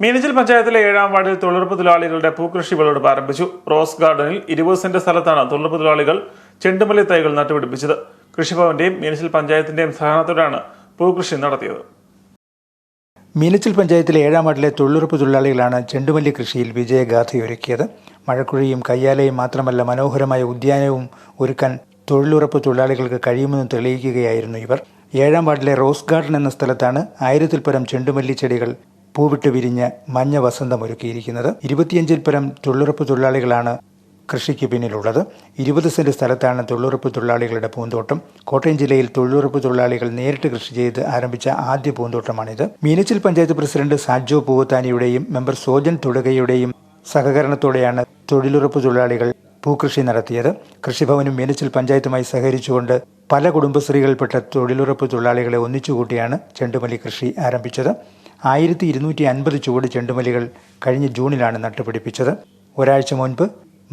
മീനച്ചിൽ പഞ്ചായത്തിലെ ഏഴാം വാർഡിൽ തൊഴിലുറപ്പ് തൊഴിലാളികളുടെ പൂക്കൃഷി വിളവെടുപ്പ് ആരംഭിച്ചു. റോസ് ഗാർഡനിൽ ഇരുപത് സെന്റ് സ്ഥലത്താണ് തൊഴിലുറപ്പ് തൊഴിലാളികൾ ചെണ്ടുമല്ലി തൈകൾ നട്ടുപിടിപ്പിച്ചത്. കൃഷിഭവന്റെയും മീനച്ചിൽ പഞ്ചായത്തിന്റെയും സഹകരണത്തോടെയാണ് പൂക്കൃഷി നടത്തിയത്. മീനച്ചിൽ പഞ്ചായത്തിലെ ഏഴാം വാർഡിലെ തൊഴിലുറപ്പ് തൊഴിലാളികളാണ് ചെണ്ടുമല്ലി കൃഷിയിൽ വിജയഗാഥയൊരുക്കിയത്. മഴക്കുഴിയും കയ്യാലയും മാത്രമല്ല മനോഹരമായ ഉദ്യാനവും ഒരുക്കാൻ തൊഴിലുറപ്പ് തൊഴിലാളികൾക്ക് കഴിയുമെന്ന് തെളിയിക്കുകയായിരുന്നു ഇവർ. ഏഴാം വാർഡിലെ റോസ് ഗാർഡൻ എന്ന സ്ഥലത്താണ് ആയിരത്തിൽ പരം ചെണ്ടുമല്ലി ചെടികൾ പൂവിട്ട് വിരിഞ്ഞ് മഞ്ഞ വസന്തം ഒരുക്കിയിരിക്കുന്നത്. ഇരുപത്തിയഞ്ചിൽ പരം തൊഴിലുറപ്പ് തൊഴിലാളികളാണ് കൃഷിക്ക് പിന്നിലുള്ളത്. ഇരുപത് സെന്റ് സ്ഥലത്താണ് തൊഴിലുറപ്പ് തൊഴിലാളികളുടെ പൂന്തോട്ടം. കോട്ടയം ജില്ലയിൽ തൊഴിലുറപ്പ് തൊഴിലാളികൾ നേരിട്ട് കൃഷി ചെയ്ത് ആരംഭിച്ച ആദ്യ പൂന്തോട്ടമാണിത്. മീനച്ചിൽ പഞ്ചായത്ത് പ്രസിഡന്റ് സാജോ പൂവത്താനിയുടെയും മെമ്പർ സോജൻ തുടകയുടെയും സഹകരണത്തോടെയാണ് തൊഴിലുറപ്പ് തൊഴിലാളികൾ പൂക്കൃഷി നടത്തിയത്. കൃഷിഭവനും മീനച്ചിൽ പഞ്ചായത്തുമായി സഹകരിച്ചുകൊണ്ട് പല കുടുംബശ്രീകളിൽപ്പെട്ട തൊഴിലുറപ്പ് തൊഴിലാളികളെ ഒന്നിച്ചുകൂട്ടിയാണ് ചെണ്ടുമല്ലി കൃഷി ആരംഭിച്ചത്. ആയിരത്തി ഇരുന്നൂറ്റി അൻപത് ചുവട് ചെണ്ടുമല്ലികൾ കഴിഞ്ഞ ജൂണിലാണ് നട്ടുപിടിപ്പിച്ചത്. ഒരാഴ്ച മുൻപ്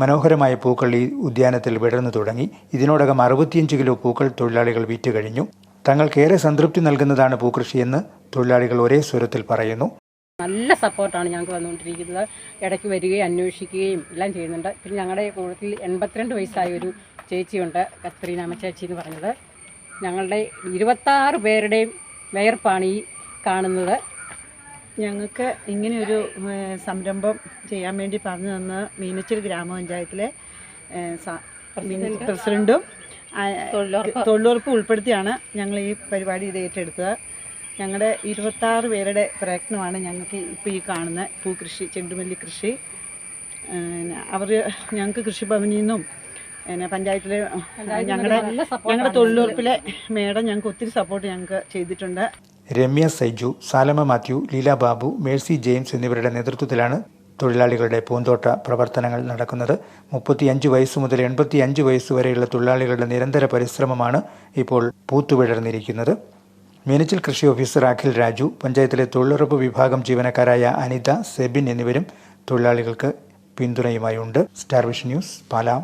മനോഹരമായ പൂക്കൾ ഈ ഉദ്യാനത്തിൽ വിടർന്നു തുടങ്ങി. ഇതിനോടകം അറുപത്തിയഞ്ച് കിലോ പൂക്കൾ തൊഴിലാളികൾ വിറ്റ് കഴിഞ്ഞു. തങ്ങൾക്കേറെ സംതൃപ്തി നൽകുന്നതാണ് പൂക്കൃഷിയെന്ന് തൊഴിലാളികൾ ഒരേ സ്വരത്തിൽ പറയുന്നു. നല്ല സപ്പോർട്ടാണ് ഞങ്ങൾക്ക് വന്നുകൊണ്ടിരിക്കുന്നത്. ഇടയ്ക്ക് വരികയും അന്വേഷിക്കുകയും എല്ലാം ചെയ്യുന്നുണ്ട്. പിന്നെ ഞങ്ങളുടെ കൂട്ടത്തിൽ എൺപത്തിരണ്ട് വയസ്സായ ഒരു ചേച്ചിയുണ്ട് കത്രീന അമ്മച്ചേച്ചി എന്ന് പറഞ്ഞത് ഞങ്ങളുടെ ഇരുപത്താറ് പേരുടെയും വയർപ്പാണ് ഈ കാണുന്നത്. ഞങ്ങൾക്ക് ഇങ്ങനെയൊരു സംരംഭം ചെയ്യാൻ വേണ്ടി പറഞ്ഞു തന്ന മീനച്ചിൽ ഗ്രാമപഞ്ചായത്തിലെ പ്രസിഡന്റും തൊഴിലുറപ്പ്. ഉൾപ്പെടുത്തിയാണ് ഞങ്ങൾ ഈ പരിപാടി ഇത് ഏറ്റെടുത്തത്. ഞങ്ങളുടെ ഇരുപത്താറ് പേരുടെ പ്രയത്നമാണ് ഞങ്ങൾക്ക് ഇപ്പോൾ ഈ കാണുന്ന പൂക്കൃഷി ചെണ്ടുമല്ലി കൃഷി. അവർ ഞങ്ങൾക്ക് കൃഷിഭവനിൽ നിന്നും പിന്നെ പഞ്ചായത്തിലെ ഞങ്ങളുടെ ഞങ്ങളുടെ തൊഴിലുറപ്പിലെ മേഡം ഞങ്ങൾക്ക് ഒത്തിരി സപ്പോർട്ട് ഞങ്ങൾക്ക് ചെയ്തിട്ടുണ്ട്. രമ്യ സൈജു സാലമ മാത്യു ലീല ബാബു മേഴ്സി ജെയിംസ് എന്നിവരുടെ നേതൃത്വത്തിലാണ് തൊഴിലാളികളുടെ പൂന്തോട്ട പ്രവർത്തനങ്ങൾ നടക്കുന്നത്. മുപ്പത്തിയഞ്ച് വയസ്സ് മുതൽ എൺപത്തിയഞ്ച് വയസ്സ് വരെയുള്ള തൊഴിലാളികളുടെ നിരന്തര പരിശ്രമമാണ് ഇപ്പോൾ പൂത്തുവിടർന്നിരിക്കുന്നത്. മീനച്ചിൽ കൃഷി ഓഫീസർ അഖിൽ രാജു പഞ്ചായത്തിലെ തൊഴിലുറപ്പ് വിഭാഗം ജീവനക്കാരായ അനിത സെബിൻ എന്നിവരും തൊഴിലാളികൾക്ക് പിന്തുണയുമായുണ്ട്. സ്റ്റാർവിഷ് ന്യൂസ് പാലാം.